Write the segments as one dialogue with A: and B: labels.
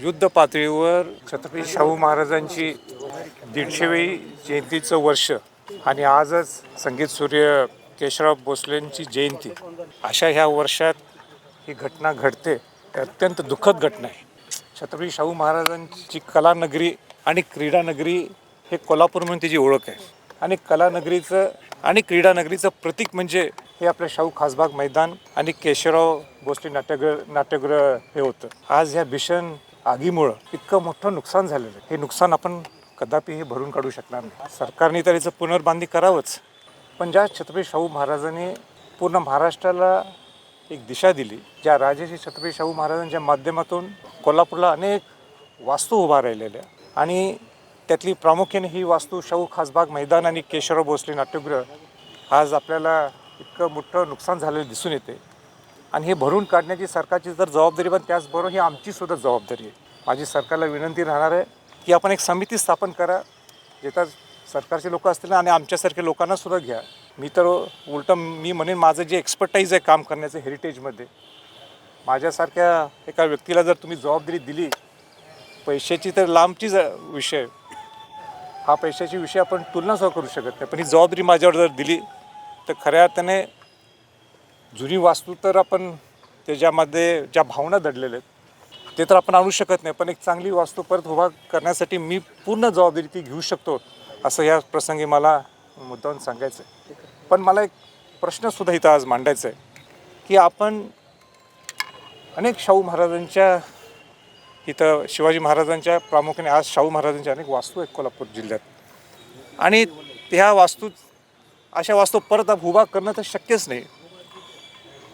A: युद्ध पातळीवर छत्रपती शाहू महाराजांची दीडशेवी जयंतीचं वर्ष आणि आजच संगीत सूर्य केशवराव भोसलेंची जयंती. अशा ह्या वर्षात ही घटना घडते. अत्यंत दुःखद घटना आहे. छत्रपती शाहू महाराजांची कलानगरी आणि क्रीडानगरी हे कोल्हापूर म्हणून त्याची ओळख आहे. आणि कलानगरीचं आणि क्रीडानगरीचं प्रतीक म्हणजे हे आपलं शाहू खासबाग मैदान आणि केशवराव भोसले नाट्यगृह नाट्यगृह हे होतं. आज ह्या भीषण आगीमुळं इतकं मोठं नुकसान झालेलं आहे. हे नुकसान आपण कदापि हे भरून काढू शकणार नाही. सरकारने तर याचं पुनर्बांधणी करावंच. पण ज्या छत्रपती शाहू महाराजांनी पूर्ण महाराष्ट्राला एक दिशा दिली ज्या राजेशी छत्रपती शाहू महाराजांच्या माध्यमातून कोल्हापूरला अनेक वास्तू उभा राहिलेल्या आणि त्यातली प्रामुख्याने ही वास्तू शाहू खासबाग मैदान आणि केशवराव भोसले नाट्यगृह आज आपल्याला इतकं मोठं नुकसान झालेलं दिसून येते. आणि हे भरून काढण्याची सरकारची जर जबाबदारी पण त्याचबरोबर ही आमची सुद्धा जबाबदारी आहे. माझी सरकारला विनंती राहणार आहे की आपण एक समिती स्थापन करा ज्याच्यात सरकारचे लोक असतील आणि आमच्यासारखे लोकांना सुद्धा घ्या. मी तर उलटं मी म्हणेन माझं जे एक्सपर्टाईज आहे काम करण्याचं हेरिटेजमध्ये माझ्यासारख्या एका व्यक्तीला जर तुम्ही जबाबदारी दिली पैशाची तर लांबचीच विषय हा पैशाची विषय आपण तुलनासुद्धा करू शकत नाही. पण ही जबाबदारी माझ्यावर जर दिली तर खऱ्या अर्थाने जुनी वास्तू तर आपण त्याच्यामध्ये ज्या भावना दडलेल्या आहेत ते तर आपण आणू शकत नाही. पण एक चांगली वास्तू परत उभा करण्यासाठी मी पूर्ण जबाबदारी ती घेऊ शकतो असं या प्रसंगी मला मुद्दाहून सांगायचं आहे पण मला एक प्रश्नसुद्धा इथं आज मांडायचा आहे की आपण अनेक शाहू महाराजांच्या इथं शिवाजी महाराजांच्या प्रामुख्याने आज शाहू महाराजांच्या अनेक वास्तू आहेत कोल्हापूर जिल्ह्यात. आणि त्या वास्तू अशा वास्तू परत उभा करणं तर शक्यच नाही.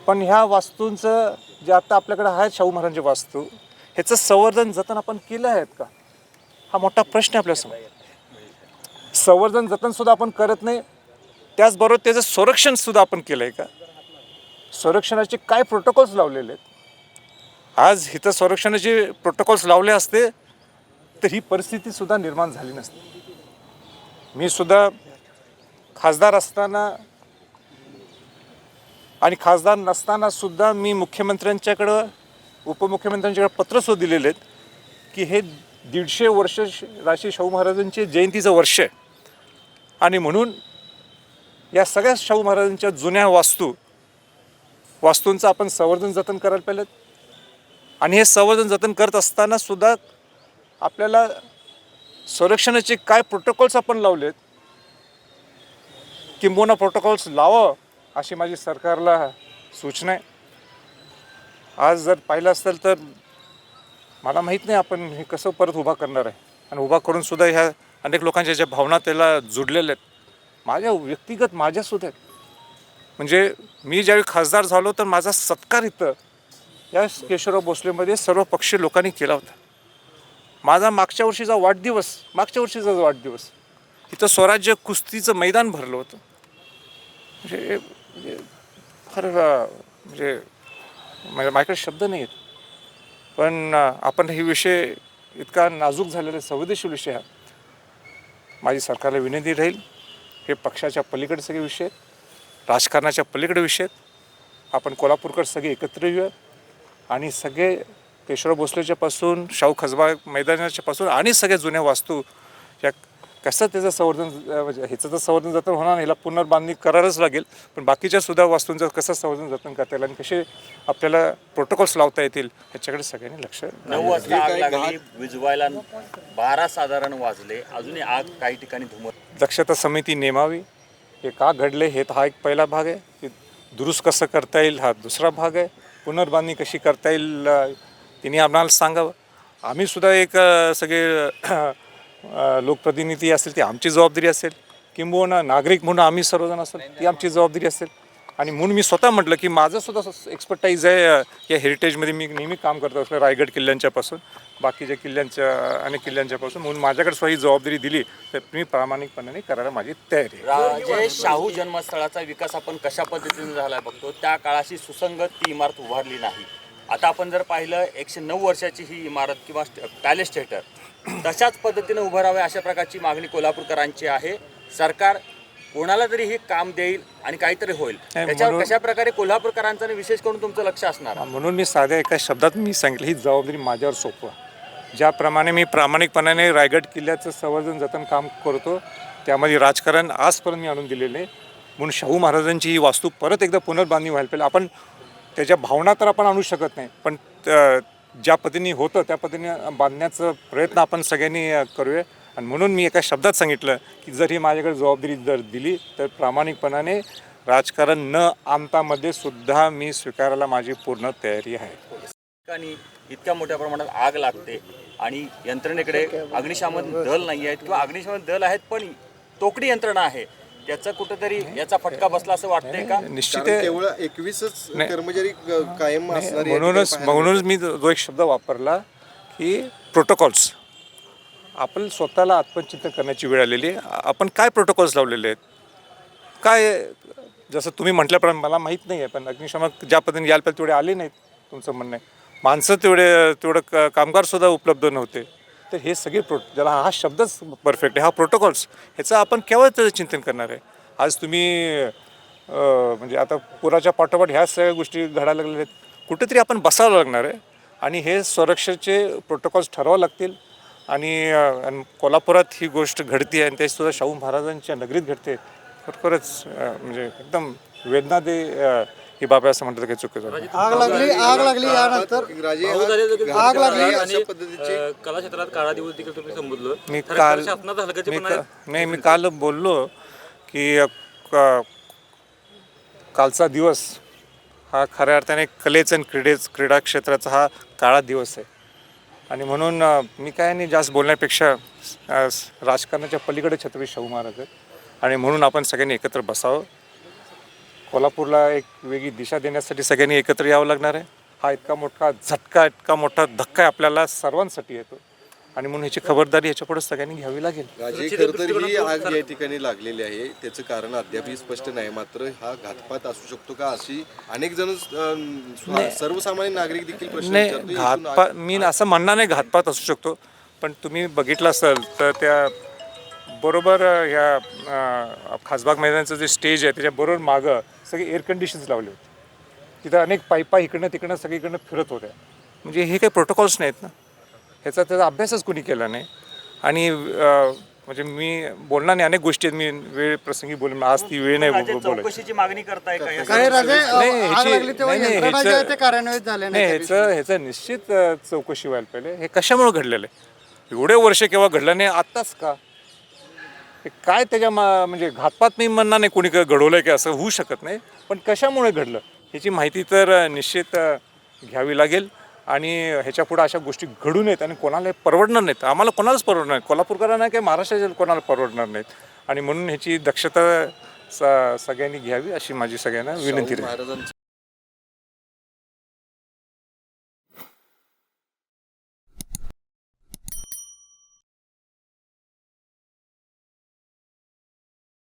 A: पण ह्या वास्तूंचं जे आता आपल्याकडे आहेत शाहू महाराजांची वास्तू ह्याचं संवर्धन जतन आपण केलं आहेत का? हा मोठा प्रश्न आहे आपल्यासमोर संवर्धन जतनसुद्धा आपण करत नाही त्याचबरोबर त्याचं संरक्षणसुद्धा आपण केलं आहे का? संरक्षणाचे काय प्रोटोकॉल्स लावलेले आहेत? आज इथं संरक्षणाचे प्रोटोकॉल्स लावले असते तर ही परिस्थितीसुद्धा निर्माण झाली नसते. मी सुद्धा खासदार असताना आणि खासदार नसतानासुद्धा मी मुख्यमंत्र्यांच्याकडं उपमुख्यमंत्र्यांच्याकडे पत्र सुद्धा दिलेले आहेत की हे दीडशे वर्ष राशी शाहू महाराजांचे जयंतीचं वर्ष आहे. आणि म्हणून या सगळ्या शाहू महाराजांच्या जुन्या वास्तू वास्तूंचं आपण संवर्धन जतन करायला पाहिजेत आणि हे संवर्धन जतन करत असताना सुद्धा आपल्याला संरक्षणाचे काय प्रोटोकॉल्स आपण लावलेत किंबहुना प्रोटोकॉल्स लावा अशी माझी सरकारला सूचना आहे. आज जर पाहिलं असेल तर मला माहीत नाही आपण हे कसं परत उभा करणार आहे. आणि उभा करून सुद्धा ह्या अनेक लोकांच्या ज्या भावना त्याला जुडलेल्या आहेत माझ्या व्यक्तिगत माझ्यासुद्धा आहेत. म्हणजे मी ज्यावेळी खासदार झालो तर माझा सत्कार इथं या केशवराव भोसलेमध्ये सर्व पक्षीय लोकांनी केला होता. माझा मागच्या वर्षीचा वाढदिवस मागच्या वर्षीचा वाढदिवस इथं स्वराज्य कुस्तीचं मैदान भरलं होतं. म्हणजे म्हणजे फार म्हणजे माझ्या माझ्याकडे शब्द नाही आहेत पण आपण हे विषय इतका नाजूक झालेला संवेदनशील विषय हा माझी सरकारला विनंती राहील हे पक्षाच्या पलीकडे सगळे विषय आहेत. राजकारणाच्या पलीकडे विषय आहेत. आपण कोल्हापूरकर सगळे एकत्र येऊया आणि सगळे केशवराव भोसलेच्यापासून शाहू खजबा मैदानाच्यापासून आणि सगळ्या जुन्या वास्तू या कसं त्याचं संवर्धन म्हणजे ह्याचं तर संवर्धन जतन होणार नाही ह्याला पुनर्बांधणी करायलाच लागेल. पण बाकीच्या सुद्धा वास्तूंचं कसं संवर्धन जतन करता येईल आणि कसे आपल्याला प्रोटोकॉल्स लावता येतील ह्याच्याकडे सगळ्यांनी लक्ष
B: नऊ वाजता आग लागली विजवायला बारा साधारण वाजले अजूनही आग काही ठिकाणी धुमत
A: दक्षता समिती नेमावी. हे का घडले हे हा एक पहिला भाग आहे. ते दुरुस्त कसं करता येईल हा दुसरा भाग आहे. पुनर्बांधणी कशी करता येईल तिने आम्हाला सांगावं. आम्ही सुद्धा एक सगळे लोकप्रतिनिधी असेल ती आमची जबाबदारी असेल. किंबहुना नागरिक म्हणून आम्ही सर्वजण असेल ती आमची जबाबदारी असेल. आणि म्हणून मी स्वतः म्हटलं की माझं सुद्धा एक्सपर्टाईज आहे या हेरिटेजमध्ये मी नेहमी काम करत असलं रायगड किल्ल्यांच्यापासून बाकीच्या किल्ल्यांच्या अनेक किल्ल्यांच्यापासून. म्हणून माझ्याकडे स्वतः ही जबाबदारी दिली तर मी प्रामाणिकपणाने करायला माझी तयारी आहे.
B: शाहू जन्मस्थळाचा विकास आपण कशा पद्धतीने झालाय बघतो? त्या काळाशी सुसंगत ती इमारत उभारली नाही. आता आपण जर पाहिलं एकशे नऊ वर्षाची ही इमारत किंवा पॅलेस थिएटर तशाच पद्धतीने उभं राहावे अशा प्रकारची मागणी कोल्हापूरकरांची आहे. सरकार कोणाला तरी हे काम देईल आणि काहीतरी होईल. त्याच्यावर कशा प्रकारे कोल्हापूरकरांचं आणि विशेष करून तुमचं लक्ष असणार?
A: म्हणून मी साध्या एका शब्दात मी सांगितलं ही जबाबदारी माझ्यावर सोपवा ज्याप्रमाणे मी प्रामाणिकपणाने रायगड किल्ल्याचं संवर्धन जतन काम करतो त्यामध्ये राजकारण आजपर्यंत मी आणून दिलेलं आहे. म्हणून शाहू महाराजांची ही वास्तू परत एकदा पुनर्बांधणी व्हायला पाहिजे. आपण त्याच्या भावना तर आपण आणू शकत नाही पण ज्या पद्धतीने होतं त्या पद्धतीने बांधण्याचा प्रयत्न आपण सगळ्यांनी करूया. आणि म्हणून मी एका शब्दात सांगितलं की जर ही माझ्याकडे जबाबदारी जर दिली तर प्रामाणिकपणाने राजकारण न आणतामध्ये सुद्धा मी स्वीकारायला माझी पूर्ण तयारी आहे.
B: ठिकाणी इतक्या मोठ्या प्रमाणात आग लागते आणि यंत्रणेकडे अग्निशामक दल नाही आहेत किंवा अग्निशमन दल आहेत पण तोकडी यंत्रणा आहे. त्याचं कुठंतरी याचा फटका बसला असं वाटतंय का?
A: निश्चित
C: केवळ एकवीसच
A: नाही.
C: कर्मचारी कायम असणारे
A: म्हणूनच म्हणूनच मी जो एक शब्द वापरला की प्रोटोकॉल्स आपण स्वतःला आत्मचिंतन करण्याची वेळ आलेली आहे. आपण काय प्रोटोकॉल्स लावलेले आहेत? काय जसं तुम्ही म्हटल्याप्रमाणे मला माहीत नाही आहे पण अग्निशामक ज्या पद्धतीने यायला पाहिजे तेवढे आले नाहीत तुमचं म्हणणं आहे. माणसं तेवढे तेवढं क कामगारसुद्धा उपलब्ध नव्हते. तर हे सगळे प्रो ज्याला हा शब्दच परफेक्ट आहे हा प्रोटोकॉल्स ह्याचं आपण केव्हा त्याचं चिंतन करणार आहे? आज तुम्ही म्हणजे आता पुराच्या पाठोपाठ ह्या सगळ्या गोष्टी घडायला लागलेल्या आहेत. कुठेतरी आपण बसावं लागणार आहे आणि हे सुरक्षेचे प्रोटोकॉल्स ठरवावं लागतील. आणि कोल्हापुरात ही गोष्ट घडती आहे आणि ते सुद्धा शाहू महाराजांच्या नगरीत घडते खरोखरच म्हणजे एकदम वेदना दे ही बाब आहे असं म्हणतात काही चुकीचं.
D: आग लागली आग लागली यानंतर
C: राजे
E: भाऊ झाले तर
D: आग लागली.
E: आणि अ, कला क्षेत्रात काळा दिवस देखील तुम्ही संबोधलं.
A: मी
E: तर
A: काल
E: शासनात
A: मी का- नाही मी काल बोललो की अ, क- कालचा दिवस हा खऱ्या अर्थाने कलेचं आणि क्रीडेच क्रीडा क्षेत्राचा हा काळा दिवस आहे. आणि म्हणून अ, मी काय नाही जास्त बोलण्यापेक्षा अ, स- राजकारणाच्या पलीकडे छत्रपती शाहू महाराज आहेत. आणि म्हणून आपण सगळ्यांनी एकत्र बसावं. कोल्हापूरला एक वेगळी दिशा देण्यासाठी सगळ्यांनी एकत्र यावं लागणार आहे. हा इतका मोठा झटका इतका मोठा धक्का आहे आपल्याला सर्वांसाठी येतो. आणि म्हणून ह्याची खबरदारी ह्याच्यापुढे सगळ्यांनी घ्यावी लागेल.
C: ही आग या ठिकाणी लागलेली आहे. त्याचं कारण अद्यापही स्पष्ट नाही. मात्र हा घातपात असू शकतो का अशी अनेक जण सर्वसामान्य नागरिक देखील प्रश्न
A: नाही घातपात मी असं म्हणणार नाही घातपात असू शकतो. पण तुम्ही बघितलं असेल तर त्या बरोबर ह्या खासबाग मैदानाचं जे स्टेज आहे त्याच्या बरोबर मागं सगळे एअर कंडिशन्स लावले होते. तिथं अनेक पाईपा इकडनं तिकडनं सगळीकडनं फिरत होत्या. म्हणजे हे काही प्रोटोकॉल्स नाहीत ना? ह्याचा त्याचा अभ्यासच कोणी केला नाही. आणि म्हणजे मी बोलणार नाही अनेक गोष्टी आहेत. मी वेळ प्रसंगी बोलून आज ती वेळ नाही बोलायची.
B: मागणी करताय
A: ह्याची- निश्चित चौकशी व्हायला पाहिजे. हे कशामुळे घडलेलं आहे? एवढे वर्ष केव्हा घडलं नाही आत्ताच का? हे काय त्याच्या मा म्हणजे घातपात मी म्हणणार नाही कोणी घडवलं की असं होऊ शकत नाही पण कशामुळे घडलं ह्याची माहिती तर निश्चित घ्यावी लागेल. आणि ह्याच्या अशा गोष्टी घडू नयेत आणि कोणाला हे परवडणार नाहीत. आम्हाला कोणालाच परवडणार नाही. कोल्हापूरकरांना काही महाराष्ट्राच्या कोणाला परवडणार नाहीत. आणि म्हणून ह्याची दक्षता स सगळ्यांनी घ्यावी अशी माझी सगळ्यांना विनंती राहील.